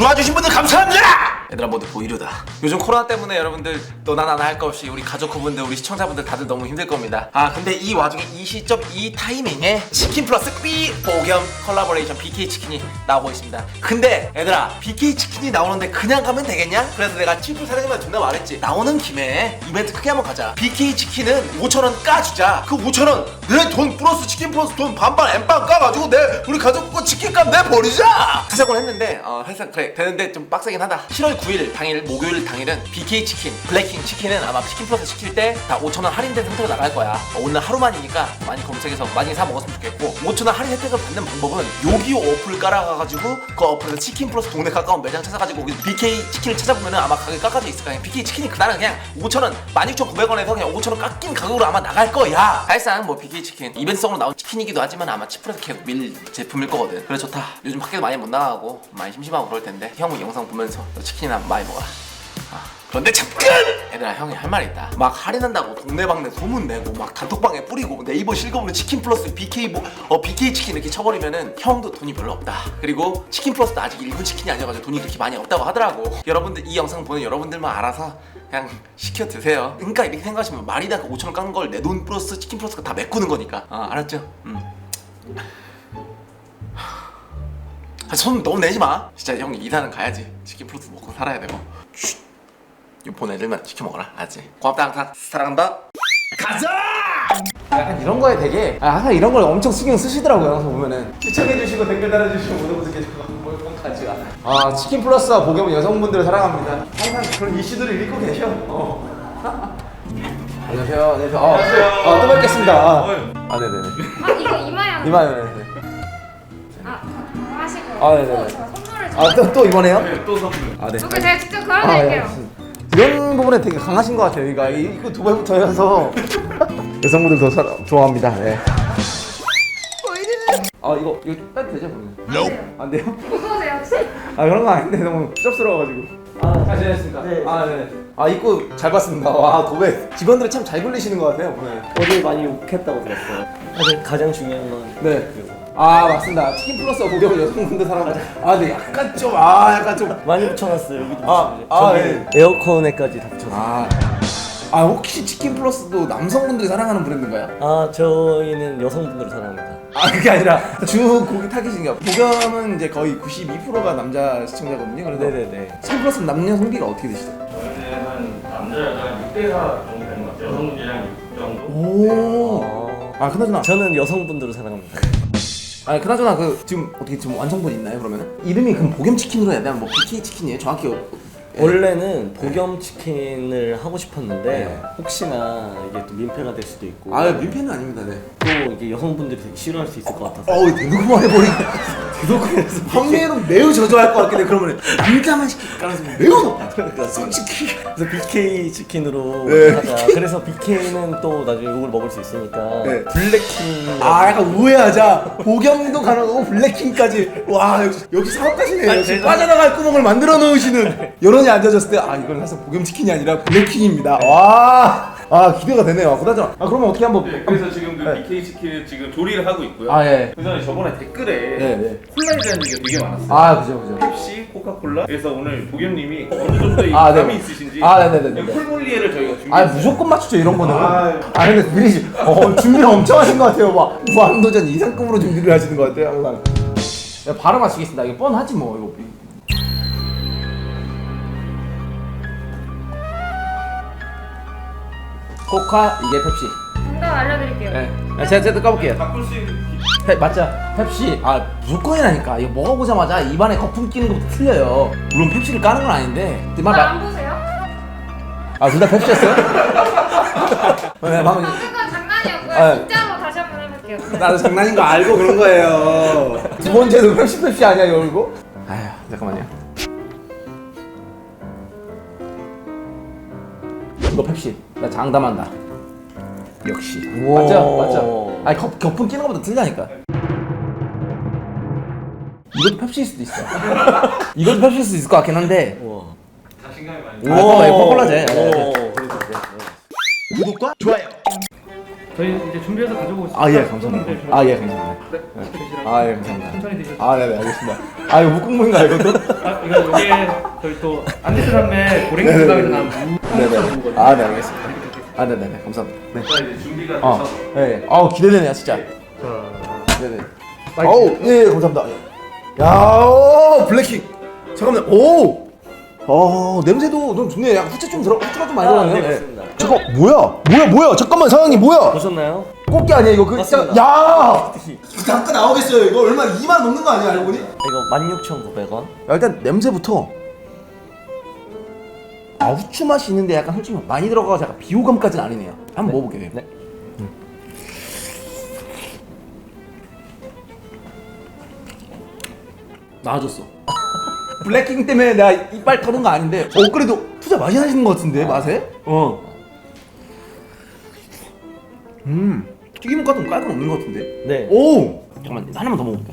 들어와 주신 분들 감사합니다. 얘들아 모두 보이려다. 요즘 코로나 때문에 여러분들 너나 나나 할 거 없이 우리 가족분들 우리 시청자분들 다들 너무 힘들 겁니다. 아 근데 이 와중에 이 시점 이 타이밍에 치킨 플러스 B 보겸 컬라보레이션 BK 치킨이 나오고 있습니다. 근데 얘들아 BK 치킨이 나오는데 그냥 가면 되겠냐? 그래서 내가 치킨 사장님한테 존나 말했지. 나오는 김에 이벤트 크게 한번 가자. BK 치킨은 5천 원 까주자. 그 5천 원 내 돈 플러스 치킨 플러스 돈 반반 엠빵 까가지고 내 우리 가족 거 치킨값 내 버리자. 시작을 했는데 어 살짝 그래 되는데 좀 빡세긴 하다. 7월 9일 당일 목요일 당일은 BK 치킨 블랙킹 치킨은 아마 치킨 플러스 시킬 때 다 5천 원 할인된 상태로 나갈 거야. 어, 오늘 하루만이니까 많이 검색해서 많이 사 먹었으면 좋겠고 5천 원 할인 혜택을 받는 방법은 요기요 어플 깔아가지고 그 어플에서 치킨 플러스 동네 가까운 매장 찾아가지고 BK 치킨을 찾아보면은 아마 가격 깎아져 있을 거야. BK 치킨이 그날은 그냥 5천 원 16,900원에서 그냥 5천 원 깎인 가격으로 아마 나갈 거야. 사실상 뭐 BK 치킨 이벤트성으로 나온 치킨이기도 하지만 아마 치프에서 계속 밀 제품일 거거든. 그래 좋다. 요즘 밖에도 많이 못 나가고 많이 심심하고 그럴 텐데 형 영상 보면서 너 치킨이나 많이 먹어라. 아, 그런데 잠깐! 얘들아 형이 할 말이 있다 막 할인한다고 동네방네 소문내고 막 단톡방에 뿌리고 네이버 실거분에 치킨 플러스 BK 뭐, 어 BK 치킨 이렇게 쳐버리면은 형도 돈이 별로 없다 그리고 치킨 플러스도 아직 일본 치킨이 아니어가지고 돈이 그렇게 많이 없다고 하더라고 여러분들 이 영상 보는 여러분들만 알아서 그냥 시켜 드세요 그러니까 이렇게 생각하시면 말이다 그 5천원 깎는 걸내 돈 플러스 치킨 플러스가 다 메꾸는 거니까 아 알았죠? 음. 아, 손 너무 내지 마. 진짜 형 이사는 가야지. 치킨 플러스 먹고 살아야 되고. 쉿. 이폰 애들만 시켜 먹어라. 알지? 고맙다 항상. 사랑한다. 가자. 약간 이런 거에 되게 아, 항상 이런 걸 엄청 신경 쓰시더라고요 영상 보면은 시청해주시고 댓글 달아주시고 모두 구독해주시고 뭘본까지 아 치킨 플러스와 보겸은 여성분들을 사랑합니다 항상 그런 이슈들을 읽고 계셔 어. 안녕하세요 안녕하세요 어, 어, 또 뵙겠습니다 아, 아 네네네 아 이거 이마야. 아 하시고. 아, 네네네. 또 제가 선물을. 좀- 아또 또 이번에요? 또 선물. 아네 이거 제가 직접 아, 걸어드릴게요. 예. 이런 부분에 되게 강하신 것 같아요. 이거 이거 두 발부터 해서 여성분들 더 사, 좋아합니다. 네. 아 이거 이거 따도 되죠 그러면? 안 돼요? 무거우세요 혹시? 아 그런 거 아닌데 너무 섭스러워가지고. 아잘 지냈습니까? 네. 아 네. 아 입고 잘 봤습니다. 와 도배 직원들이 참 잘 굴리시는 것 같아요 보면. 어제 많이 욕했다고 들었어요. 사실 가장 중요한 건 네. 그리고 아 맞습니다. 치킨 플러스 고객은 여성분들 사랑합니다. 아 근데 약간 좀 아 약간 좀 많이 붙여놨어요. 여기도 아, 붙여놨어요. 아, 저기 예. 에어컨에까지 다 붙여서. 아. 아 혹시 치킨 플러스도 남성분들이 사랑하는 브랜드인가요? 아 저희는 여성분들을 사랑합니다. 아 그게 아니라 주 고객 타깃인가 보겸은 이제 거의 92%가 남자 시청자거든요 그래서 네네네. 치킨 플러스 남녀 성비가 어떻게 되시죠? 저희는 한 남자 여자 6대 4 정도 되는 것 같아요. 여성분이랑 6 정도. 오. 어, 아 그나저나 저는 여성분들을 사랑합니다. 아니 그나저나 그 지금 어떻게 지금 완성본 있나요 그러면은? 이름이 그럼 보겸 치킨으로 해야 되나 뭐 BK 치킨이에요 정확히. 원래는 복염 치킨을 하고 싶었는데 네. 혹시나 이게 또 민폐가 될 수도 있고. 아 민폐는 아닙니다 네. 또 이게 여성분들이 되게 싫어할 수 있을 것 같아서. 어우 대놓고 말해버리니까 대놓고 판매로 매우 저조할 것 같긴 해 그러면 남자만 시킬 가능성이 매우 높다. 솔직히 그래서 BK 치킨으로 네. 하자. 그래서 BK는 또 나중에 이걸 먹을 수 있으니까 네. 블랙킹 아 약간 우회하자. 보겸도 가능하고 블랙킹까지. 와 역시, 역시 사업가시네요. 역시 제가- 빠져나갈 구멍을 만들어 놓으시는 여 론이 앉아졌을 때 아 이건 사실 보겸 치킨이 아니라 블랙킹입니다 와 아 기대가 되네요 그나저나 아 그러면 어떻게 한번 네, 그래서 지금 그 네. BK 치킨 지금 조리를 하고 있고요. 아 예 그 전에 저번에 댓글에 네, 네. 콜라에 대한 얘기가 되게 많았어요. 아 그죠 그죠 펩시, 코카콜라. 그래서 오늘 보겸님이 어느 정도의 아, 네. 감이 있으신지 아, 네네네. 콜몰리에를 저희가 준비. 아 무조건 맞추죠 이런 거는 아, 아 근데 미리 어, 준비를 엄청 하신 것 같아요 막 무한도전 이상급으로 준비를 하시는 것 같아요 항상 야, 바로 맞추겠습니다 이거 뻔하지 뭐 이거 코카 이게 펩시 정답 알려드릴게요. 네. 아, 제가 제가 까볼게요 바꿀 수 있는 기- 페, 맞죠? 펩시 아 무조건이라니까 이거 먹어보자마자 입안에 거품 끼는 것부터 틀려요 물론 펩시를 까는 건 아닌데 근데 막 안 보세요? 아둘 다 펩시였어요? 네, 방금 그건 장난이었고요. 아, 진짜로 다시 한 번 해볼게요. 나도 장난인 거 알고 그런 거예요. 두 번째도 펩시 펩시 아니야 이거? 아휴 잠깐만요. 이거 펩시. 나 장담한다. 역시. 맞죠? 맞죠? 아니 겹, 겹분 끼는 것보다 틀리다니까. 이것도 펩시일 수도 있어. 이것도 펩시일 수도 있을 것 같긴 한데. 자신감이 많이. 아, 그거 말고 콜라제. 오, 그래도 돼. 구독과 좋아요. 저희 이제 준비해서 가져오고 있습니다. 아 예 감사합니다. 아 예 감사합니다. 네, 맛있게 드시라고. 아 예 감사합니다. 천천히 드시고. 아 네네 알겠습니다. 아 이거 묵국물인가 이것도? 아, 이거 여기에 저희 또 안디스 남매 고랭이 주방에서 나온 네네. 아네 알겠습니다. 아 네네네 감사합니다. 네. 자 이제 준비가 아 돼서 네. 아 기대되네요 진짜. 자, 네네. 어우 예 감사합니다. 야 오, 블랙킹. 잠깐만 오. 어 냄새도 좀 좋네. 약간 후추 좀 들어 후추가 좀 많이 아, 들어가네요. 네, 네. 맞습니다. 잠깐 뭐야 뭐야 뭐야 잠깐만 사장님 뭐야? 보셨나요? 꽃게 아니야 이거 그 맞습니다. 야 잠깐 나오겠어요 이거 얼마 2만 넘는 거 아니야 알고 보니? 이거 16,900원. 야, 일단 냄새부터 아 후추 맛이 있는데 약간 솔직히 많이 들어가서 약간 비호감까지는 아니네요 한번 먹어볼게요 네. 나아졌어 블랙킹 때문에 내가 이빨 터는 거 아닌데 어 그래도 투자 많이 하시는 거 같은데 맛에? 어. 음 튀김 같은 거 깔끔 없는 거 같은데? 네. 오! 잠깐만 하나만 더 먹어볼게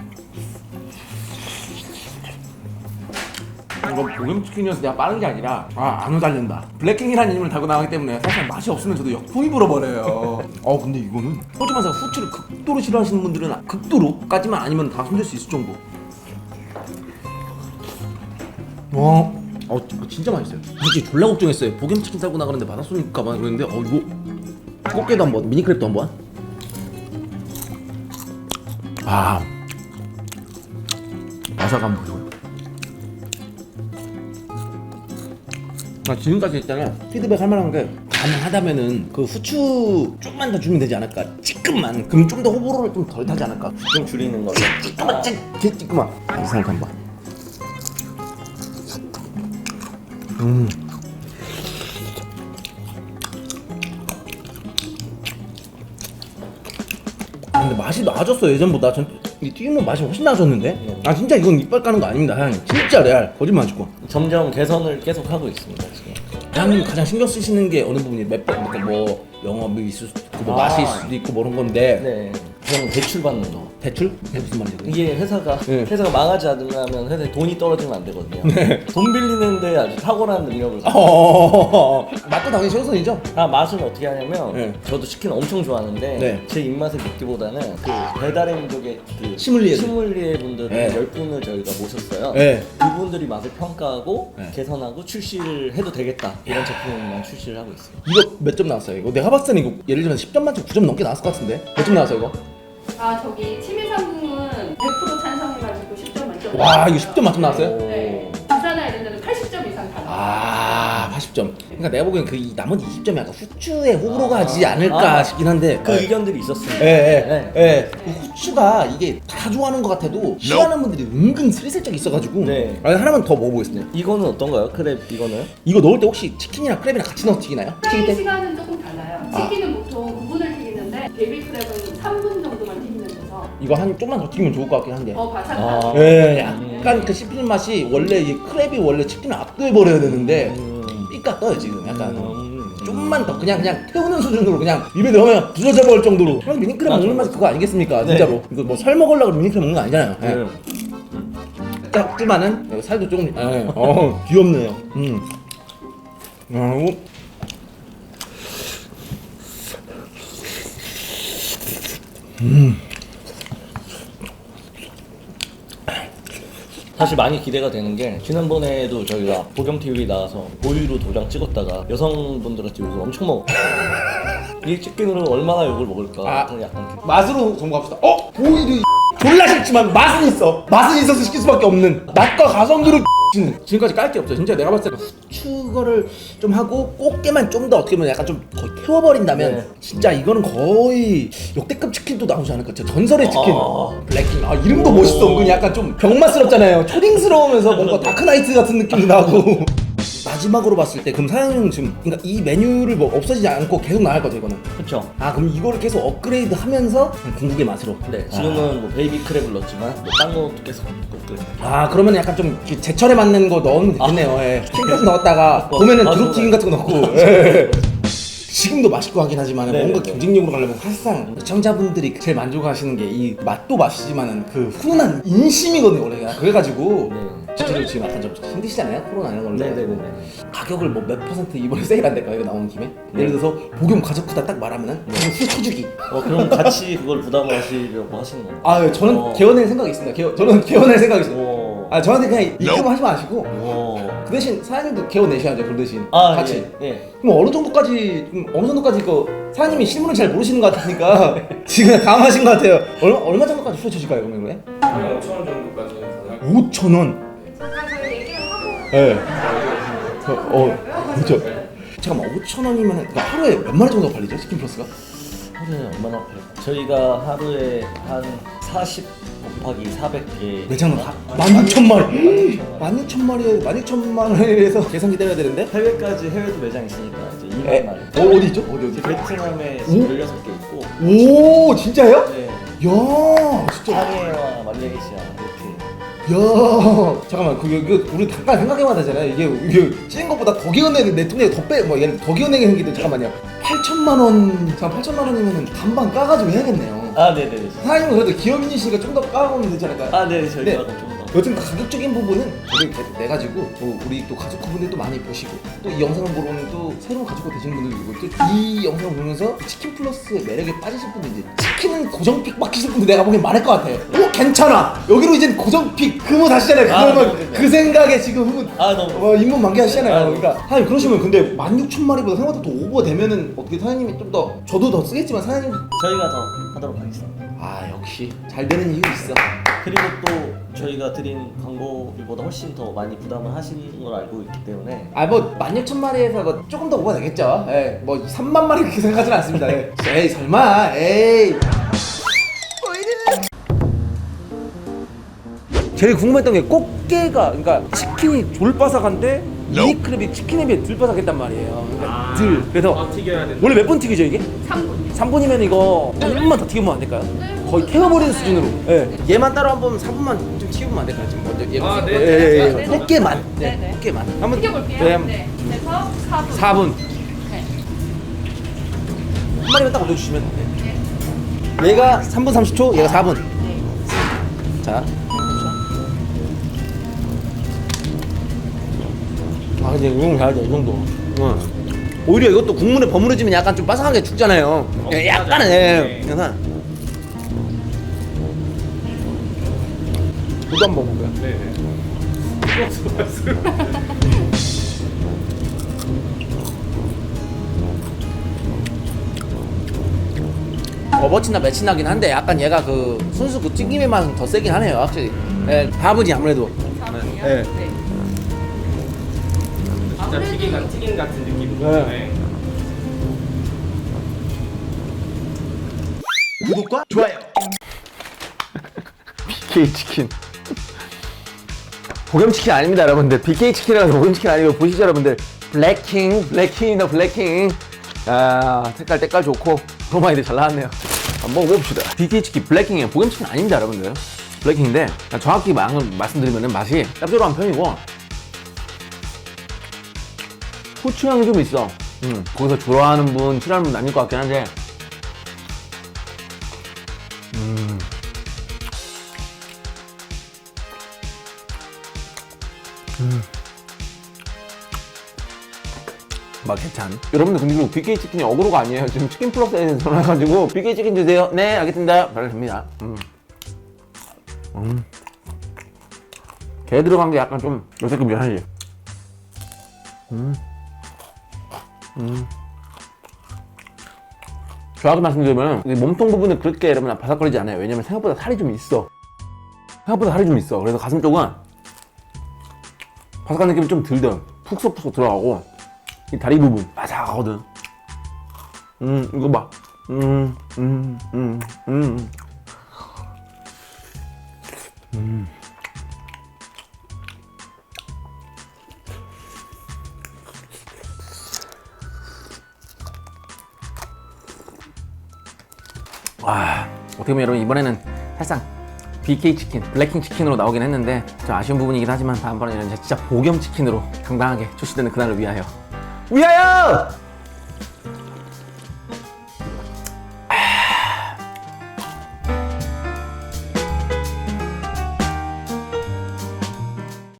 이거 보겸치킨이어서 내가 빠른 게 아니라 아안 오달린다. 블랙킹이라는 이름을 달고 나가기 때문에 사실 맛이 없으면 저도 역풍이 불어버려요. 어 근데 이거는 솔직히 말해서 후추를 극도로 싫어하시는 분들은 극도로까지만 아니면 다 손댈 수 있을 정도 와, 어 이거 진짜 맛있어요. 솔직히 졸라 걱정했어요. 보겸치킨 달고 나가는데 맛없을까봐 그랬는데 어 이거 꽃게도 한번 미니크랩도 한번? 아. 바삭한 보여요. 아, 지금까지 있잖아요 피드백 할 만한 게 가능하다면은 그 후추 좀만 더 주면 되지 않을까? 찌끔만. 그럼 좀 더 호불호를 좀 덜 타지 않을까? 좀 줄이는 걸로. 찌끔만 찌 찌끔만 이상하게 한번 음 아, 근데 맛이 나아졌어 예전보다 전이 튀김은 맛이 훨씬 나아졌는데 아 진짜 이건 이빨 까는 거 아닙니다 사장님 진짜 레알 거짓말 안 치고 점점 개선을 계속 하고 있습니다 지금. 사장님 가장 신경 쓰시는 게 어느 부분이 몇 번, 그러니까 뭐 영업이 있을 수도 있고 뭐 아. 맛이 있을 수도 있고 뭐 그런 건데 네. 저는 대출 받는 거. 대출? 그게 무슨 말이죠? 이게 회사가 네. 회사가 망하지 않으면 회사에 돈이 떨어지면 안 되거든요. 돈 빌리는데 아주 탁월한 능력을 가지고. 어, 맛도 당연히 최우선이죠. 아 맛은 어떻게 하냐면 네. 저도 치킨 엄청 좋아하는데 네. 제 입맛에 먹기보다는 그 배달의 민족의 그 시믈리에들. 시믈리에 분들 네. 열 분을 저희가 모셨어요. 네. 그분들이 맛을 평가하고 네. 개선하고 출시를 해도 되겠다 이런 제품만 출시를 하고 있어요. 이거 몇 점 나왔어요? 이거 내가 봤을 때는 이거 예를 들면 10점 만점 9점 넘게 나왔을 것 같은데 몇 점 나왔어요 이거? 아 저기 치매상궁은 100% 찬성해가지고 10점 만점. 와 이거 10점 만점 나왔어요? 네. 부산이나 이런 데는 80점 이상 다 나와요. 아 80점 그러니까 내가 보기엔 그이 나머지 20점이 약간 후추에 호불호가 하지 않을까 아. 싶긴 한데 그 예. 의견들이 있었습니다. 예, 예, 네. 예. 그 후추가 이게 다 좋아하는 것 같아도 싫어하는 분들이 은근 슬슬쩍 있어가지고 네. 아, 하나만 더 먹어보겠습니다 이거는 어떤가요? 크랩 이거는? 이거 넣을 때 혹시 치킨이랑 크랩이랑 같이 넣어 튀기나요? 튀길 튀김 때? 시간은 조금 달라요. 아. 치킨은 이거 한 좀만 더 튀기면 좋을 것 같긴 한데. 더 바삭하고 아. 예, 약간 그 씹히는 맛이 원래 이 크랩이 원래 치킨을 압도해버려야 되는데 음. 삐까 떠요 지금. 약간 음. 좀만 더 그냥 그냥 태우는 수준으로 그냥 입에 넣으면 부서져 버릴 정도로. 그냥 미니크랩 맞아, 먹는 맛이 그거 아니겠습니까? 진짜로. 이거 뭐설 먹으려고 미니크랩 먹는 거 아니잖아요. 예. 네. 작지만은 여기 살도 조금 예. 어 귀엽네요. 음. 아, 이거 사실 많이 기대가 되는 게 지난번에도 저희가 보경 TV 나와서 보유로 도장 찍었다가 여성분들한테 욕을 엄청 먹었고 이 치킨으로 얼마나 욕을 먹을까 아. 약간 기- 맛으로 점검합시다 어? 보이도 졸라 싫지만 맛은 있어. 맛은 있어서 시킬 수밖에 없는. 맛과 가성비를 지금까지 깔 게 없어. 진짜 내가 봤을 때 후추 거를 좀 하고 꽃게만 좀 더 어떻게 보면 약간 좀 거의 태워버린다면 네. 진짜 이거는 거의 역대급 치킨도 나오지 않을까. 진짜 전설의 치킨. 아. 블랙킹. 아 이름도 멋있어. 은근히 약간 좀 병맛스럽잖아요. 초딩스러우면서 뭔가 다크나이트 같은 느낌도 나고 마지막으로 봤을 때 그럼 사장님 지금 그러니까 이 메뉴를 뭐 없어지지 않고 계속 나갈 거죠 이거는? 그쵸. 아 그럼 이거를 계속 업그레이드 하면서 궁극의 맛으로? 네 지금은 뭐 베이비 크랩을 넣었지만 뭐딴 것도 계속 넣고 아 그러면 약간 좀 이렇게 제철에 맞는 거 넣으면 되겠네요. 예. 킹크스 넣었다가 보면은 아, 두릅튀김 같은 거 넣고. 예. 지금도 맛있고 하긴 하지만 네, 뭔가 네. 경쟁력으로 가려면 사실상 시청자분들이 제일 만족하시는 게 이 맛도 맛이지만은 그 훈훈한 인심이거든요 원래 그래가지고 네. 실제로 지금 약간 좀 힘드시잖아요 코로나 이런 걸로 네네네. 가격을 뭐 몇 퍼센트 이번에 세일한다니까 이거 나오는 김에? 예를 들어서 복용 가격 크다 딱 말하면은 그냥 수 쳐주기. 어 그럼 같이 그걸 부담을 하시려고 하시는 건가요? 아 예, 저는 어. 개원할 생각이 있습니다. 개원, 저는 개원할 생각이 있어요 오. 아 저한테 그냥 입금 하지 마시고 오. 그 대신 사장님도 개원 내셔야죠 그 대신 아 같이 예. 예. 그럼 어느 정도까지 음, 어느 정도까지 그 사장님이 실물을 잘 모르시는 것 같으니까 지금 당하신 것 같아요 얼마 얼마 정도까지 후려쳐질까요 그러면 그래? 한 5천 원 정도까지 가능할 5천 원. 잠깐 저희 얘기를 하고 예. 저, 어, 그렇죠. 잠깐만 5천 원이면 그러니까 하루에 몇 마리 정도 팔리죠 치킨 플러스가? 하루에 얼마나 팔요? 저희가 하루에 한 40 곱하기 400개 매장은 다 16,000마리. 16,000마리에 16,000마리에서 계산기 때려야 되는데. 해외까지 해외도 매장 있으니까 이제 2만 에, 마리 어, 어디 있죠? 어디 어디? 베트남에 오? 16개 있고 오, 진짜요? 네. 야, 진짜. 상해와 말레이시아 이렇게 야, 잠깐만, 그 이거 우리 잠깐 생각해봐야 되잖아요. 이게 이게 찐 것보다 더 기어내는 내 통에 더 빼, 뭐 얘는 더 기어내게 생기든 잠깐만요. 8천만 원, 잠깐 8천만 원이면은 반반 까가지고 해야겠네요. 아 네네네 사장님은 그래도 기업인이시니까 좀 더 까가면 되지 않을까요? 아네 저희가 네. 좀더 여튼 가격적인 부분은 저희 내 가지고 또 우리 또 가족분들도 많이 보시고 또 이 영상을 보러는 또 새로운 가족이 되시는 분들도 있고 또 이 영상을 보면서 치킨 플러스의 매력에 빠지실 분들 이제 치킨은 고정픽 맡기실 분들 내가 보기엔 많을 것 같아. 오 괜찮아. 여기로 이제 고정픽 그거 다시잖아요. 아, 그러면 네, 네, 네. 그 생각에 지금 후보 아 너무 어, 입문 만개하시잖아요. 아, 그러니까 사장님 그러시면 근데 16,000마리보다 생각보다 더 오버 되면은 어떻게 사장님이 좀 더 저도 더 쓰겠지만 사장님 저희가 더 하도록 하겠습니다 아 역시 잘 되는 이유 있어. 그리고 또 저희가 드린 광고비보다 훨씬 더 많이 부담을 하시는 걸 알고 있기 때문에 아뭐 16,000마리에서 뭐 조금 더 오가 되겠죠. 예, 뭐 3만 마리 그렇게 생각하진 않습니다. 예. 에이 설마, 에이. 제일 궁금했던 게 꽃게가 그러니까 치킨이 졸바삭한데 미니크랩이 치킨에 비해 덜 바삭했단 말이에요. 그러니까 덜. 그래서 튀겨야 돼 원래 몇분 튀기죠 이게? 3분. 3분이면 이거 1분만 더 튀기면 안 될까요? 거의 태워버리는 수준으로. 예. 얘만 따로 한번 3분만 좀 튀기면 안 될까요? 지금 먼저 얘. 아, 네. 예, 예, 예. 네, 네. 꽃게만. 네. 네, 네. 꽃게만. 한번 튀겨볼게요. 네. 한번. 네. 그래서 4분. 4분. 네. 한 마리만 딱 올려주시면 돼. 얘가 3분 30초, 얘가 4분. 네. 자. 근데 이건 잘하죠 이 정도. 응. 오히려 이것도 국물에 버무려지면 약간 좀 바삭하게 죽잖아요. 예, 약간은 예. 그래서 저도 한번 먹어볼까요? 네네 버버치나 매치 나긴 한데 약간 얘가 그 순수 그 튀김의 맛은 더 세긴 하네요 확실히. 예, 밥은이 아무래도. 4분이요? 네. 네. 진짜 튀긴, 같- 튀긴 같은 느낌 네. 구독과 좋아요. BK 치킨. 보겸 치킨 아닙니다, 여러분들. BK 치킨이라서 보겸 치킨 아니고 보시죠, 여러분들. 블랙킹, 블랙킹이다, 블랙킹. 아, 색깔 색깔 좋고 프로마이드 잘 나왔네요. 한번 먹어봅시다. BK 치킨 블랙킹이에요. 보겸 치킨 아닙니다, 여러분들. 블랙킹인데 정확히 말, 말씀드리면 맛이 짭조름한 편이고 후추향이 좀 있어. 음, 거기서 좋아하는 분, 싫어하는 분 나뉠 것 같긴 한데. 음. 음. 막 괜찮. 여러분들 근데 이거 BK 치킨이 어그로가 아니에요. 지금 치킨 플러스에서 전화해가지고 BK 치킨 주세요. 네, 알겠습니다. 바로 됩니다. 음. 음. 게 들어간 게 약간 좀 요새급 미안하지. 정확히 말씀드리면 이 몸통 부분은 그렇게 여러분 바삭거리지 않아요. 왜냐면 생각보다 살이 좀 있어. 생각보다 살이 좀 있어. 그래서 가슴 쪽은 바삭한 느낌이 좀 들더. 푹쏙푹쏙 들어가고 이 다리 부분 바삭하거든. 음 이거 봐. 음 음, 음, 음. 와 어떻게 보면 여러분 이번에는 사실상 BK 치킨, 블랙킹 치킨으로 나오긴 했는데 좀 아쉬운 부분이긴 하지만 다음번에는 진짜 복염 치킨으로 당당하게 출시되는 그날을 위하여 위하여!